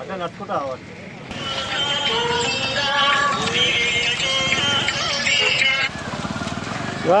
అట్లా నడుచుకుంటా రావాలి వా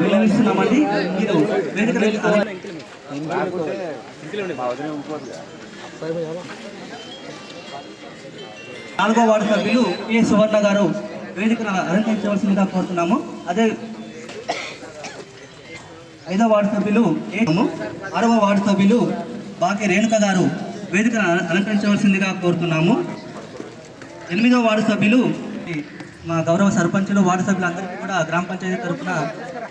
విలపిస్తున్నామండి మీరు నాలుగో వార్డు సభ్యులు ఏ సువర్ణ గారు వేదికను అలంకరించవలసిందిగా కోరుతున్నాము. అదే ఐదో వార్డు సభ్యులు ఏ ఆరవ వార్డు సభ్యులు బాకి రేణుక గారు వేదికను అలంకరించవలసిందిగా కోరుతున్నాము. ఎనిమిదో వార్డు సభ్యులు మా గౌరవ సర్పంచులు వార్డు సభ్యులందరికీ కూడా గ్రామ పంచాయతీ తరఫున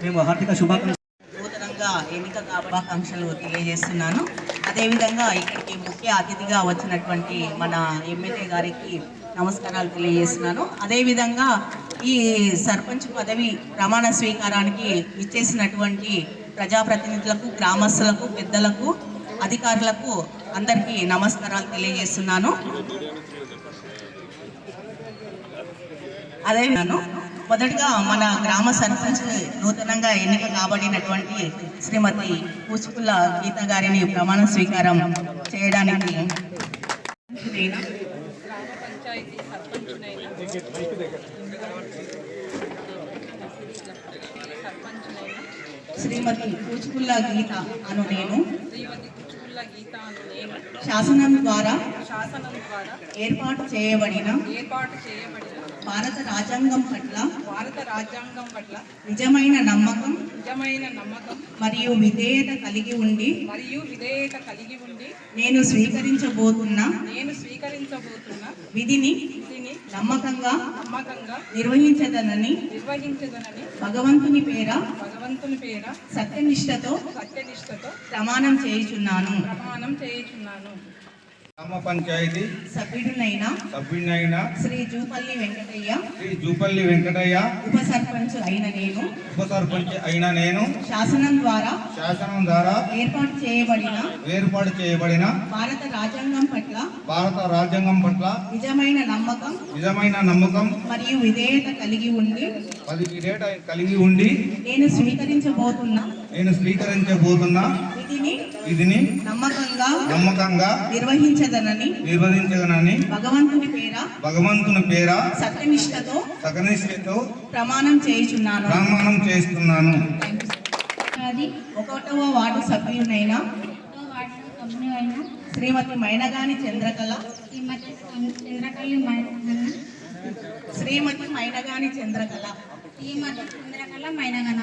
మేము హార్దిక శుభాకాంక్షలు. నూతనంగా ఎన్నిక శుభాకాంక్షలు తెలియజేస్తున్నాను. అదేవిధంగా ఇక్కడికి ముఖ్య అతిథిగా వచ్చినటువంటి మన ఎమ్మెల్యే గారికి నమస్కారాలు తెలియజేస్తున్నాను. అదేవిధంగా ఈ సర్పంచ్ పదవి ప్రమాణ స్వీకారానికి ఇచ్చేసినటువంటి ప్రజాప్రతినిధులకు గ్రామస్తులకు పెద్దలకు అధికారులకు అందరికీ నమస్కారాలు తెలియజేస్తున్నాను. అదే నేను మొదటగా మన గ్రామ సర్పంచ్ నూతనంగా ఎన్నిక కాబడినటువంటి శ్రీమతి పూచుకుల గీత గారిని ప్రమాణ స్వీకారం చేయడానికి శ్రీమతి పూచుకుల గీత అను నేను శ్రీమతి కుచుకుల్ల గీత అను నేను శాసనం ద్వారా శాసనం ద్వారా ఏర్పాటు చేయబడిన ఏర్పాటు చేయబడిన భారత రాజ్యాంగం పట్ల భారత రాజ్యాంగం పట్ల నిజమైన నమ్మకం నిజమైన నమ్మకం మరియు విధేయత కలిగి ఉండి మరియు విధేయత కలిగి ఉండి నేను స్వీకరించబోతున్న నేను స్వీకరించబోతున్న విధిని విధిని నమ్మకంగా నిర్వహించదనని నిర్వహించదనని భగవంతుని పేర భగవంతుని పేర సత్యనిష్టతో సత్యనిష్టతో ప్రమాణం చేయుచున్నాను. ప్రమాణం చేయుచున్నాను. గ్రామ పంచాయతీ సభ్యుడినైన సభ్యునైన శ్రీ జూపల్లి వెంకటయ్య. శ్రీ జూపల్లి వెంకటయ్య ఉప సర్పంచ్ అయిన నేను. ఉప సర్పంచ్ అయిన నేను. శాసనం ద్వారా శాసనం ద్వారా ఏర్పాటు చేయబడిన ఏర్పాటు చేయబడిన భారత రాజ్యాంగం పట్ల భారత రాజ్యాంగం పట్ల నిజమైన నమ్మకం నిజమైన నమ్మకం మరియు విధేయత కలిగి ఉండి పది డేట కలిగి ఉండి నేను స్వీకరించబోతున్న. నేను స్వీకరించబోతున్న. విధిని విధిని నమ్మకంగా నమ్మకంగా నిర్వహించదనని నిర్వహించగనని భగవంతుని పేర భగవంతుని పేర సత్యనిష్టతో సకనిష్ఠతో ప్రమాణం చేయుచున్నాను. ప్రమాణం చేస్తున్నాను. అది ఒకటవ వార్డు సభ్యునైన శ్రీమతి మైనగాని చంద్రకళ. శ్రీమతి చంద్రకళి మైనగన. శ్రీమతి మైనగాని చంద్రకళ. శ్రీమతి చంద్రకళ మైనగన.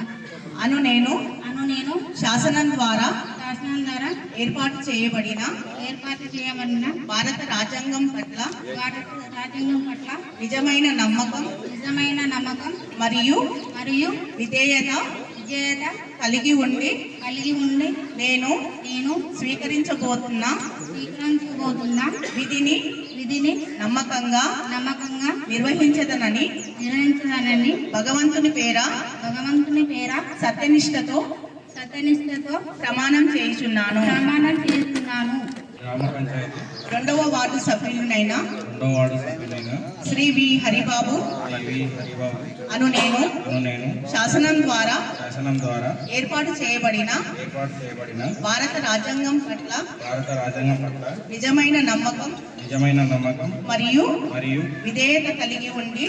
అను నేను అను నేను శాసనం ద్వారా శాసనం ద్వారా ఏర్పాటు చేయబడిన ఏర్పాటు చేయబడిన భారత రాజ్యాంగం పట్ల భారత రాజ్యాంగం పట్ల నిజమైన నమ్మకం నిజమైన నమ్మకం మరియు మరియు విధేయత విజేత కలిగి ఉండి కలిగి ఉండి నేను నేను స్వీకరించబోతున్న స్వీకరించబోతున్న విధిని విధిని నమ్మకంగా నమ్మకంగా నిర్వహించదనని నిర్వహించాలని భగవంతుని పేర భగవంతుని పేర సత్యనిష్టతో సత్యనిష్టతో ప్రమాణం చేయుచున్నాను. ప్రమాణం చేస్తున్నాను గ్రామ పంచాయతీ రెండవ వార్డు సభ్యులైన రెండో వార్డు సభ్యులైన శ్రీ వి హరిబాబు వి హరిబాబు అను నేను అను నేను శాసనం ద్వారా శాసనం ద్వారా ఏర్పాటు చేయబడిన ఏర్పాటు చేయబడిన భారత రాజ్యాంగం పట్ల భారత రాజ్యాంగం పట్ల నిజమైన నమ్మకం నిజమైన నమ్మకం మరియు మరియు విధేయత కలిగి ఉండి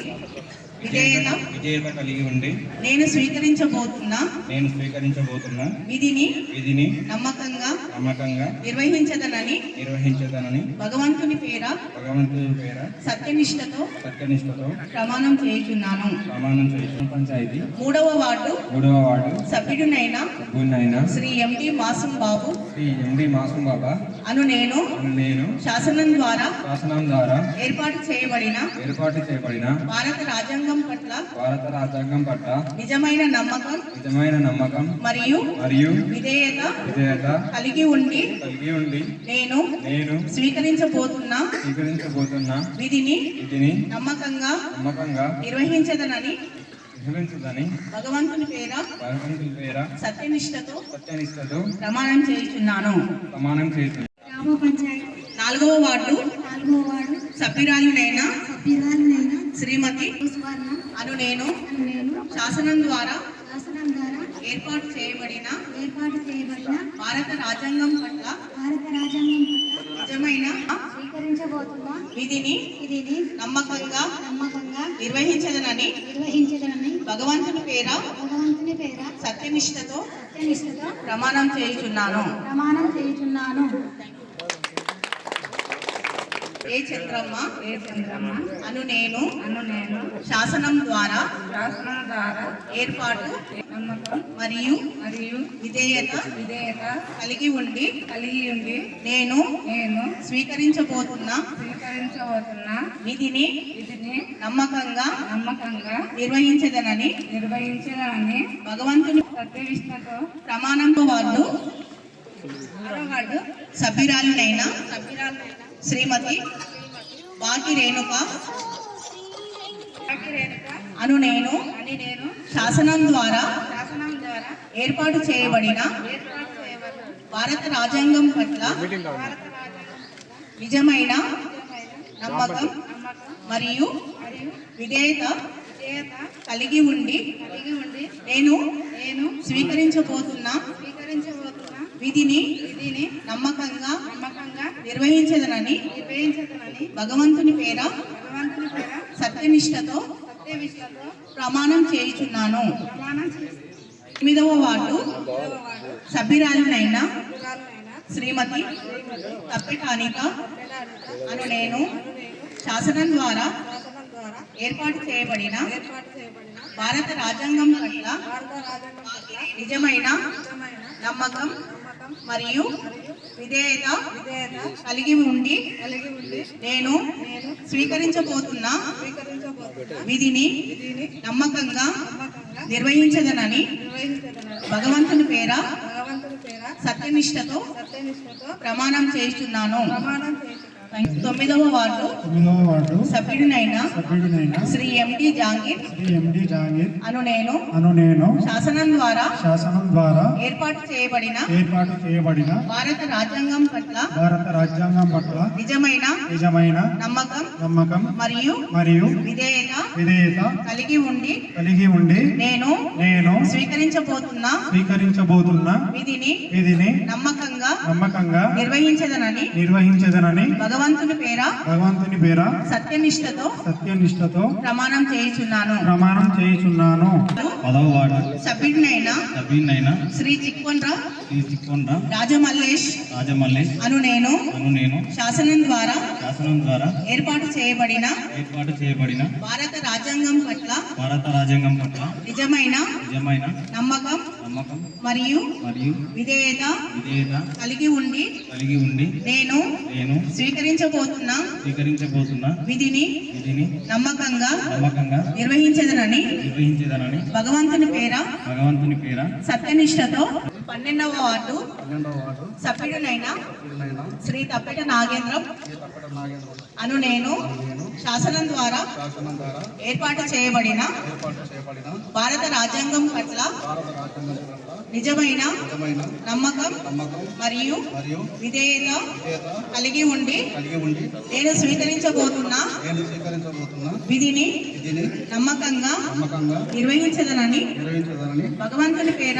విధేయత విజేత కలిగి ఉండి నేను స్వీకరించబోతున్న. నేను స్వీకరించబోతున్న. విధిని విధిని నమ్మకంగా నమ్మకంగా నిర్వహించదనని నిర్వహించదనని భగవంతుని పేర భగవంతుని పేర సత్యనిష్టతో సత్యనిష్టతో ప్రమాణం చేయుచున్నాను. ప్రమాణం పంచాయతీ మూడవ వార్డు మూడవ వార్డు సభ్యుడినైన శ్రీ ఎండి మాసం బాబు శ్రీ ఎండి మాసం బాబా అను నేను అను నేను శాసనం ద్వారా శాసనం ద్వారా ఏర్పాటు చేయబడిన ఏర్పాటు చేయబడిన భారత రాజ్యాంగం పట్ల భారత రాజ్యాంగం పట్ల నిజమైన నమ్మకం నిజమైన నమ్మకం మరియు మరియు విధేయత విధేయత కలిగి ఉండి కలిగి ఉండి నేను నేను స్వీకరించబోతున్న స్వీకరించబోతున్న విధిని విధిని నమ్మకంగా నమ్మకంగా నిర్వహించదనని నిర్వహించదని భగవంతుని పేర భగవంతుని పేర సత్యనిష్టతో సత్యనిష్టతో ప్రమాణం చేయుచున్నాను. ప్రమాణం చేస్తుంది గ్రామ పంచాయతీ. నాలుగవ వార్డు వార్డు సభ్యురాలునైన సభ్యురాలనైన శ్రీమతి అను నేను అని నేను శాసనం ద్వారా శాసనం ద్వారా ఏర్పాటు చేయబడిన ఏర్పాటు చేయబడిన భారత రాజ్యాంగం పట్ల భారత రాజ్యాంగం పట్ల నిజమైన స్వీకరించబోతున్న విధిని విధిని నమ్మకంగా నమ్మకంగా నిర్వహించదనని నిర్వహించదనని భగవంతుని పేర భగవంతుని పేర సత్యనిష్టతో సత్యనిష్టతో ప్రమాణం చేయుచున్నాను. ప్రమాణం చేయుచున్నాను. ఏ చంద్రమ్మ ఏ చంద్రమ్మ అను నేను అను నేను శాసనం ద్వారా శాసనం ద్వారా ఏర్పాటు నమ్మకం మరియు మరియు విధేయత విధేయత కలిగి ఉండి కలిగి ఉండి నేను నేను స్వీకరించబోతున్న స్వీకరించబోతున్న విధిని విధిని నమ్మకంగా నమ్మకంగా నిర్వహించదనని నిర్వహించడాన్ని భగవంతుని సత్యవిష్ణుతో ప్రమాణంతో వాళ్ళు వాళ్ళు సభ్యురాలునైన శ్రీమతి బాకి రేణుక. అను నేను అని నేను శాసనం ద్వారా శాసనం ద్వారా ఏర్పాటు చేయబడిన భారత రాజ్యాంగం పట్ల భారత రాజ్యాంగం నిజమైన నమ్మకం. నమ్మకం మరియు విధేయత విధేయత కలిగి ఉండి కలిగి ఉండి నేను నేను స్వీకరించబోతున్న స్వీకరించబోతున్న విధిని విధిని నమ్మకంగా నమ్మకంగా నిర్వహించదనని నిర్వహించదనని భగవంతుని పేర భగవంతుని పేర సత్యనిష్టతో సత్యవిష్ణుతో ప్రమాణం చేయుచున్నాను. ప్రమాణం ఎనిమిదవ వార్డు సభ్యురాలునైన శ్రీమతి తప్పిటానిక అను నేను శాసనం ద్వారా ఏర్పాటు చేయబడిన భారత రాజ్యాంగం పట్ల నిజమైన నమ్మకం మరియు విధేయత కలిగి ఉండి నేను స్వీకరించబోతున్న విధిని నమ్మకంగా నిర్వహించదనని భగవంతుని పేర సత్యనిష్టతో ప్రమాణం చేస్తున్నాను ప్రమాణం చేస్తున్నాను. తొమ్మిదవ వార్డు. తొమ్మిదవ వార్డు. సభ్యుడినైన. సభ్యుడినైన. శ్రీ ఎండి జాంగీర్. శ్రీ ఎండి జహాంగీర్ అను నేను. అను నేను. శాసనం ద్వారా శాసనం ద్వారా ఏర్పాటు చేయబడిన ఏర్పాటు చేయబడిన భారత రాజ్యాంగం పట్ల భారత రాజ్యాంగం పట్ల నిజమైన నిజమైన నమ్మకం నమ్మకం మరియు మరియు విధేయత విధేయత కలిగి ఉండి కలిగి ఉండి నేను నేను స్వీకరించబోతున్న స్వీకరించబోతున్న విధిని విధిని నమ్మకంగా నమ్మకంగా నిర్వహించదనని నిర్వహించదనని భగవంతుని పేర భగవంతుని పేర సత్యనిష్టతో సత్యనిష్టతో ప్రమాణం చేయుచున్నాను. ప్రమాణం చేయుచున్నాను. పదవ వార్డు సభ్యుడినైన శ్రీ చిక్కొండ్ర శ్రీ రాజమల్లేష్ రాజమల్లేష్ అను నేను. అను నేను. శాసనం ద్వారా శాసనం ద్వారా ఏర్పాటు చేయబడిన ఏర్పాటు చేయబడిన భారత రాజ్యాంగం పట్ల భారత రాజ్యాంగం పట్ల నిజమైన నిజమైన నమ్మకం నమ్మకం మరియు మరియు విధేయత విధేయత కలిగి ఉండి కలిగి ఉండి నేను నేను స్వీకరించబోతున్న స్వీకరించబోతున్న విధిని విధిని నమ్మకంగా నమ్మకంగా నిర్వహించదనని నిర్వహించదనని భగవంతుని పేర? భగవంతుని పేర? సత్యనిష్టతో? పన్నెండవ వార్డు. సభ్యుడినైన? సభ్యుడైన శ్రీ తప్పెట నాగేంద్రం. అను నేను. శాసనం ద్వారా ఏర్పాటు చేయబడిన భారత రాజ్యాంగం పట్ల నిజమైన నమ్మకం మరియు విధేయత కలిగి ఉండి నేను స్వీకరించబోతున్న నేను స్వీకరించబోతున్న విధిని నమ్మకంగా నిర్వహించదనని భగవంతుని పేర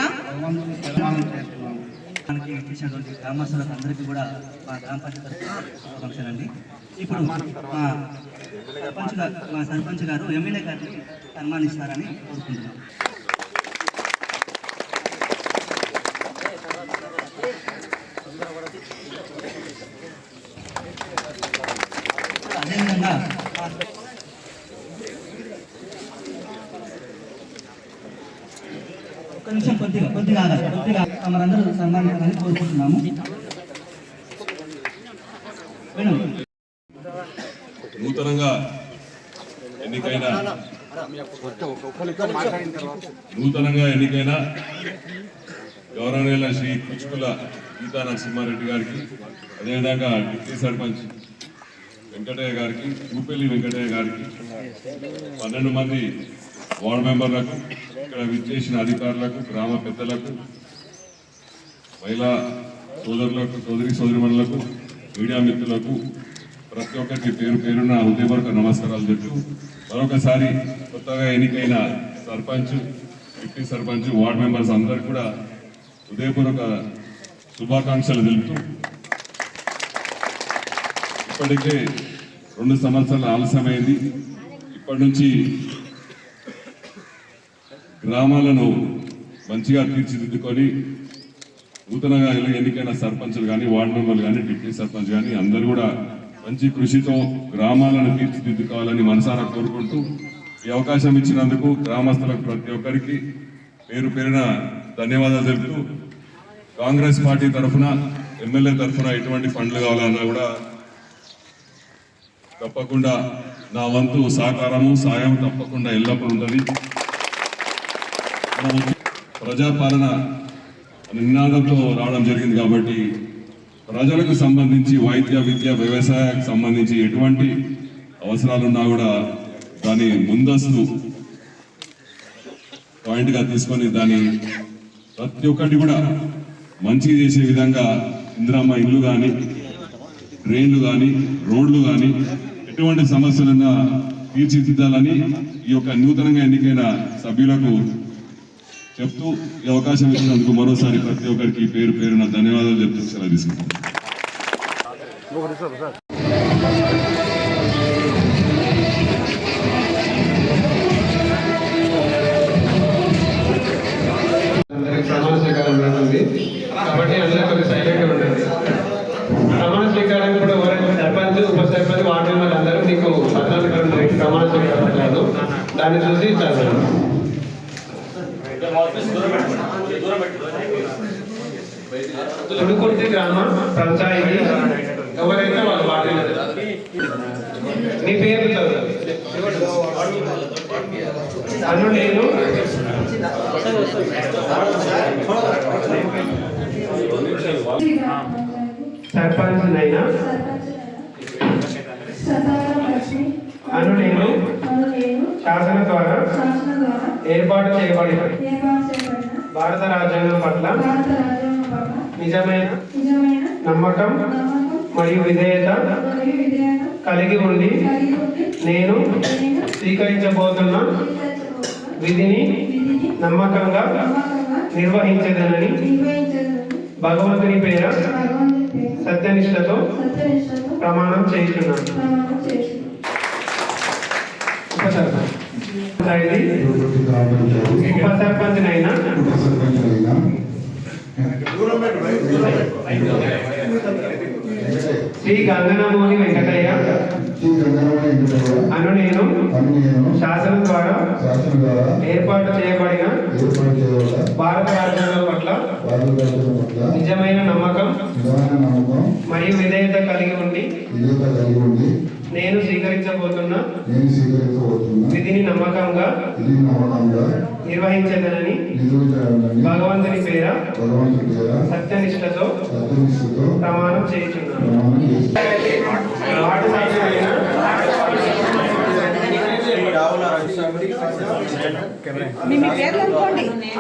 మనకి గ్రామస్తులకు అందరికీ కూడా మా గ్రామ పంచాయతీ అండి ఇప్పుడు మా సర్పంచ్ గారు మా సర్పంచ్ గారు ఎమ్మెల్యే గారిని సన్మానిస్తారని కోరుకుంటున్నాం. మనందరూ సన్మానించాలని కోరుకుంటున్నాము. నూతనంగా ఎన్నికైన నూతనంగా ఎన్నికైన గౌరవనీయుల శ్రీ కుచుకుల గీతా నరసింహారెడ్డి గారికి అదేవిధంగా డిప్యూటీ సర్పంచ్ వెంకటయ్య గారికి కూపెల్లి వెంకటయ్య గారికి పన్నెండు మంది వార్డు మెంబర్లకు ఇక్కడ విచ్చేసిన అధికారులకు గ్రామ పెద్దలకు మహిళా సోదరులకు సోదరి సోదరిమణులకు మీడియా మిత్రులకు ప్రతి ఒక్కరికి పేరు పేరున హృదయపూర్వక నమస్కారాలు చెప్తూ మరొకసారి కొత్తగా ఎన్నికైన sarpanch deputy sarpanch ward members అందరికీ కూడా హృదయపూర్వక శుభాకాంక్షలు తెలుపుతూ ఇప్పటికే రెండు సంవత్సరాలు ఆలస్యమైంది. ఇప్పటి నుంచి గ్రామాలను మంచిగా తీర్చిదిద్దుకొని నూతనంగా ఎన్నికైన సర్పంచ్లు కానీ వార్డు మెంబర్లు కానీ డిప్యూటీ సర్పంచ్ కానీ అందరూ కూడా మంచి కృషితో గ్రామాలను తీర్చిదిద్దుకోవాలని మనసారా కోరుకుంటూ ఈ అవకాశం ఇచ్చినందుకు గ్రామస్తులకు ప్రతి ఒక్కరికి పేరు పేరున ధన్యవాదాలు తెలుపుతూ కాంగ్రెస్ పార్టీ తరఫున ఎమ్మెల్యే తరఫున ఎటువంటి ఫండ్లు కావాలన్నా కూడా తప్పకుండా నా వంతు సహకారము సాయం తప్పకుండా ఎల్లప్పుడూ ఉంటుంది. మనం ప్రజాపాలన నినాదంతో రావడం జరిగింది కాబట్టి ప్రజలకు సంబంధించి వైద్య విద్య వ్యవసాయానికి సంబంధించి ఎటువంటి అవసరాలున్నా కూడా దాని ముందస్తు పాయింట్గా తీసుకొని దాని ప్రతి ఒక్కటి కూడా మంచి చేసే విధంగా ఇందిరామ్మ ఇల్లు కానీ డ్రైన్లు కానీ రోడ్లు కానీ ఎటువంటి సమస్యలన్నా తీర్చిదిద్దాలని ఈ యొక్క నూతనంగా ఎన్నికైన సభ్యులకు చెప్తూ ఈ అవకాశం ఇచ్చినందుకు మరోసారి ప్రతి ఒక్కరికి పేరు పేరున ధన్యవాదాలు చెప్తూ సెలవు తీసుకుంటాను ప్రమాణ స్వీకారం ఉంటుంది కాబట్టి అందరూ సైలెంట్ ఉండండి. ప్రమాణ స్వీకారం ఇప్పుడు ఎవరైతే సర్పంచ్ ఉప సర్పంచ్ వార్డు మెంబర్లు మీకు పద్నాలుగు ప్రమాణ స్వీకారం కాదు దాన్ని చూసి చదవండి. తుడుకుర్తి గ్రామ పంచాయతీ ఎవరైతే వాళ్ళు మెంబర్. నీ పేరు చదవాలి అను నేను సర్పంచ్ నైనా? అను నేను శాసన ద్వారా ఏర్పాటు చేయబడిన భారత రాజ్యాంగం పట్ల నిజమైన నమ్మకం మరియు విధేయత కలిగి ఉండి నేను స్వీకరించబోతున్న విధిని నమ్మకంగా నిర్వహించదనని భగవంతుని పేర సత్యనిష్టతో ప్రమాణం చేస్తున్నాను ఉప సర్పంచ్ అయినా శ్రీ గంగనమూని వెంకటయ్య అను నేను శాసనం ద్వారా ఏర్పాటు చేయబడిన భారత రాజ్యాంగం పట్ల నిజమైన నమ్మకం మరియు విధేయత కలిగి ఉండి నేను స్వీకరించబోతున్న నేను స్వీకరించబోతున్నా విధిని నమ్మకంగా ఇది నమ్మకంగా నిర్వహించదనని నిరూపించాలని భగవంతుని పేర భగవంతుడి పేర సత్యనిష్టతో సత్యనిష్టతో ప్రమాణం చేయించున్నాను ప్రమాణం చేస్తున్నాను.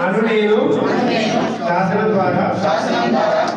అను నేను శాసనం ద్వారా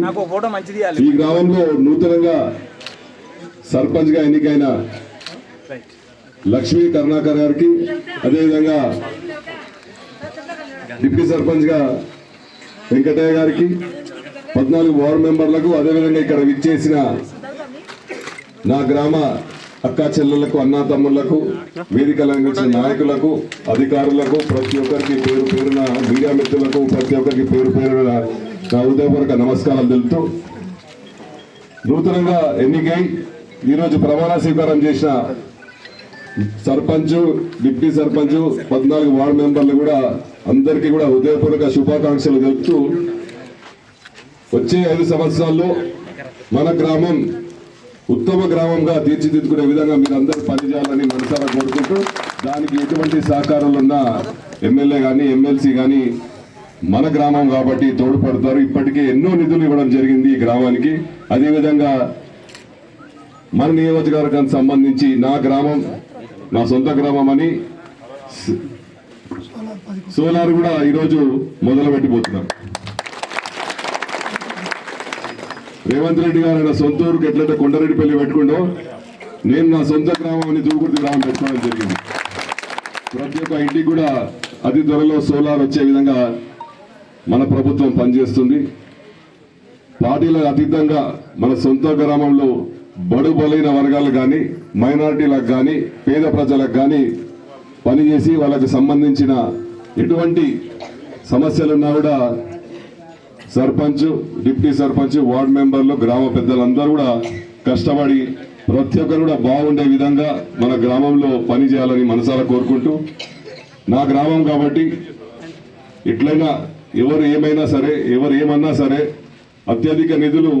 ఈ గ్రామం ఈ గ్రామంలో నూతనంగా సర్పంచ్గా ఎన్నికైన లక్ష్మీ కరుణాకర్ గారికి అదేవిధంగా డిప్యూటీ సర్పంచ్గా వెంకటయ్య గారికి పద్నాలుగు వార్డు మెంబర్లకు అదేవిధంగా ఇక్కడ విచ్చేసిన నా గ్రామ అక్కా చెల్లెళ్ళకు అన్నా తమ్ముళ్ళకు వేదిక అలంకరించిన నాయకులకు అధికారులకు ప్రతి ఒక్కరికి పేరు పేరున మీడియా మిత్రులకు ప్రతి ఒక్కరికి పేరు పేరున నా హృదయపూర్వక నమస్కారాలు తెలుపుతూ నూతనంగా ఎన్నికై ఈరోజు ప్రమాణ స్వీకారం చేసిన సర్పంచ్ డిప్యూటీ సర్పంచ్ పద్నాలుగు వార్డు మెంబర్లు కూడా అందరికీ కూడా హృదయపూర్వక శుభాకాంక్షలు తెలుపుతూ వచ్చే ఐదు సంవత్సరాల్లో మన గ్రామం ఉత్తమ గ్రామంగా తీర్చిదిద్దుకునే విధంగా మీరు అందరూ పనిచేయాలని మనసారా కోరుకుంటూ దానికి ఎటువంటి సహకారాలున్న ఎమ్మెల్యే కానీ ఎమ్మెల్సీ కానీ మన గ్రామం కాబట్టి తోడ్పడతారు. ఇప్పటికే ఎన్నో నిధులు ఇవ్వడం జరిగింది ఈ గ్రామానికి. అదేవిధంగా మన నియోజకవర్గానికి సంబంధించి నా గ్రామం నా సొంత గ్రామం అని సోలార్ కూడా ఈరోజు మొదలు పెట్టిపోతున్నారు రేవంత్ రెడ్డి గారు ఆయన సొంత ఊరికి ఎట్లయితే కొండరెడ్డిపల్లి పెట్టుకుండో నేను నా సొంత గ్రామం అని దూకుర్తి గ్రామం పెట్టుకోవడం జరిగింది. ప్రతి ఒక్క ఇంటికి కూడా అతి త్వరలో సోలార్ వచ్చే విధంగా మన ప్రభుత్వం పనిచేస్తుంది. పార్టీలకు అతీతంగా మన సొంత గ్రామంలో బడు బలైన వర్గాలు కానీ మైనారిటీలకు కానీ పేద ప్రజలకు కానీ పనిచేసి వాళ్ళకి సంబంధించిన ఎటువంటి సమస్యలున్నా కూడా సర్పంచ్ డిప్యూటీ సర్పంచ్ వార్డు మెంబర్లు గ్రామ పెద్దలందరూ కూడా కష్టపడి ప్రతి ఒక్కరు కూడా బాగుండే విధంగా మన గ్రామంలో పని చేయాలని మనసారా కోరుకుంటూ నా గ్రామం కాబట్టి ఎట్లయినా ఎవరు ఏమైనా సరే ఎవరు ఏమన్నా సరే అత్యధిక నిధులు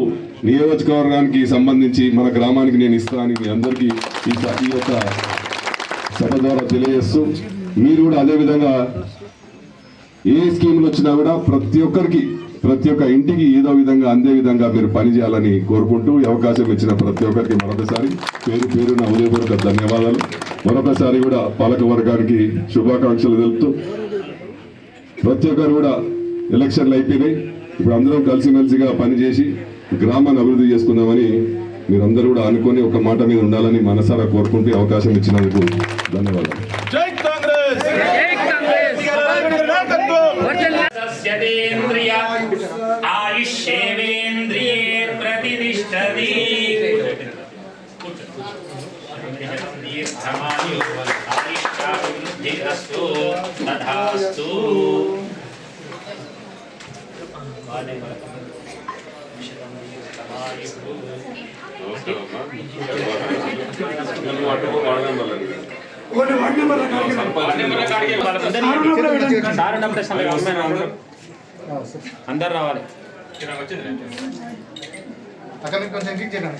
నియోజకవర్గానికి సంబంధించి మన గ్రామానికి నేను ఇస్తానని మీ అందరికీ ఈ ఈ యొక్క సభ ద్వారా తెలియజేస్తూ మీరు కూడా అదేవిధంగా ఏ స్కీములు వచ్చినా కూడా ప్రతి ఒక్కరికి ప్రతి ఒక్క ఇంటికి ఏదో విధంగా అందే విధంగా మీరు పనిచేయాలని కోరుకుంటూ అవకాశం ఇచ్చిన ప్రతి ఒక్కరికి మరొకసారి పేరు పేరు నా ఉదయపూర్వక ధన్యవాదాలు. మరొకసారి కూడా పాలక వర్గానికి శుభాకాంక్షలు తెలుపుతూ ప్రతి ఒక్కరు కూడా ఎలక్షన్లు అయిపోయినాయి. ఇప్పుడు అందరం కలిసిమెలిసిగా పనిచేసి గ్రామాన్ని అభివృద్ధి చేసుకుందామని మీరందరూ కూడా అనుకొని ఒక మాట మీద ఉండాలని మనసారా కోరుకుంటూ అవకాశం ఇచ్చినందుకు ధన్యవాదాలు. సస్యదేంద్రియ ఆయుష్యాభివృద్ధిరస్తు తథాస్తు అక్కడ కొంచెం చేయండి.